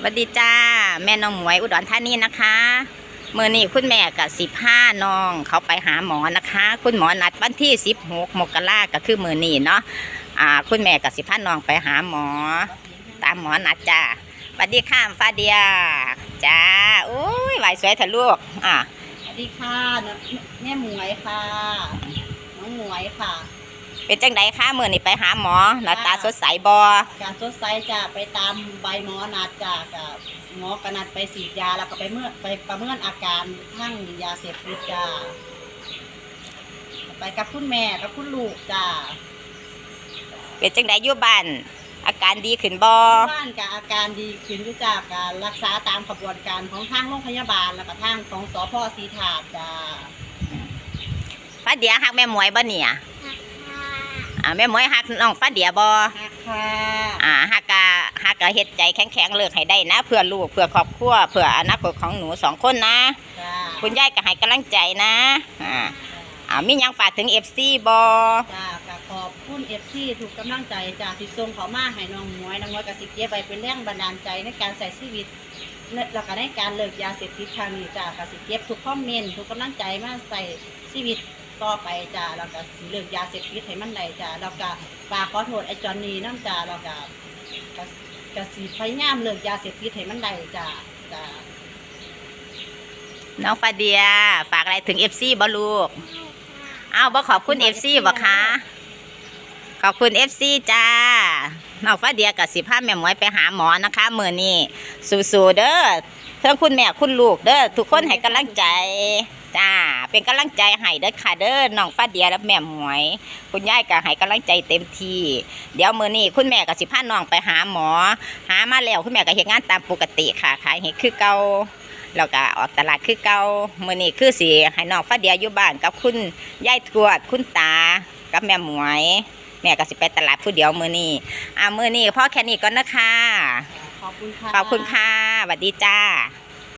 สวัสดีจ้า แม่น้องหมวยอุดรธานีนะคะเมื่อนี้คุณแม่กับสิบห้าน้องเขาไปหาหมอนะคะ คุณหมอนัดวันที่สิบหกมกราก็คือมื่อนี้เนาะอ่า คุณแม่กับสิบห้าน้องไปหาหมอ ตามหมอนัดจ้าสวัสดีค่ะฟ้าเดียจ้าโอ้ยไหวสวยทะลูกอ่าสวัสดีค่ะแม่หมวยค่ะน้องหมวยค่ะ เป็นจังไดคะมื่อนี้ไปหาหมอหน้าตาสดใสบอการสดใสจะไปตามใบหมอนัดจ้ะกับหมอกนัดไปฉีดยาแล้วก็ไปเมื่อไปประเมินอาการทั้งยาเสพติดจ้าไปกับคุณแม่กับคุณลูกจ้าเป็นจังไดอยู่บ้านอาการดีขึ้นบอบ้านกับอาการดีขึ้นอยู่จากการรักษาตามกระบวนการของทางโรงพยาบาลแล้วก็ทางของสพศรีถาดจ้าฟ้าเดียหักแม่หมวยบ่เนี่ย อ่าแม่หมวยหักน้องฟ้าเดียบอค่ะค่ะอ่าฮักกะฮักกะเฮ็ดใจแข็งๆเลิกให้ได้นะ เพื่อลูกเพื่อครอบครัวเพื่ออนาคตของหนูสองคนนะจ้าคุณยายก็ให้กำลังใจนะอ่าอ่ามีหยังฝากถึง FC บอจ้าก็ขอบคุณเอฟซีถูกกำลังใจจากที่ส่งเขามาให้น้องหมวยน้องหมวยกับสิเก็บไปเป็นแรงบันดาลใจในการใส่ชีวิตและแล้วก็ในการเลิกยาเสพติดครั้งนี้จ้ากับสิเก็บทุกคอมเมนต์ทุกกำลังใจมาใส่ชีวิต ต่อไปจ้าแล้วก็สิเลิกยาเสพติดให้มันได้จ้าแล้วก็ฝากขอโทษไอ้จอนนี่น้ำจ้าแล้วก็ก็ก็สิพยายามเลิกยาเสพติดให้มันได้จ้าจ้าน้องฟาเดีย ฝากอะไรถึง FC บ่ลูก อ้าวบ่ขอบคุณ FC บ่คะ ขอบคุณ FC จ้าน้องฟาเดียกับสิพาแม่หมวยไปหาหมอนะคะมือนี้สู้ๆเด้อเทั้งคุณแม่คุณลูกเด้อทุกคนให้กำลังใจจ้าเป็นกำลังใจให้เด้อค่ะเด้อน้องฟาเดียและแม่หมวย คุณยายก็ให้กำลังใจเต็มที่เดี๋ยวมือนี้คุณแม่ก็สิพาน้องไปหาหมอ หามาแล้วคุณแม่ก็เฮ็ดงานตามปกติค่ะขายเฮ็ดคือเก่าแล้วก็ออกตลาดคือเก่ามือนี้คือสิให้น้องฟาเดียอยู่บ้านกับคุณยายทวดคุณตากับแม่หมวย แม่ก็สิไปตลาดผู้เดียวมื้อนี้อ่ามื้อนี้พ่อแค่นี้ก่อนนะคะ ขอบคุณค่ะ ขอบคุณค่ะสวัสดีจ้า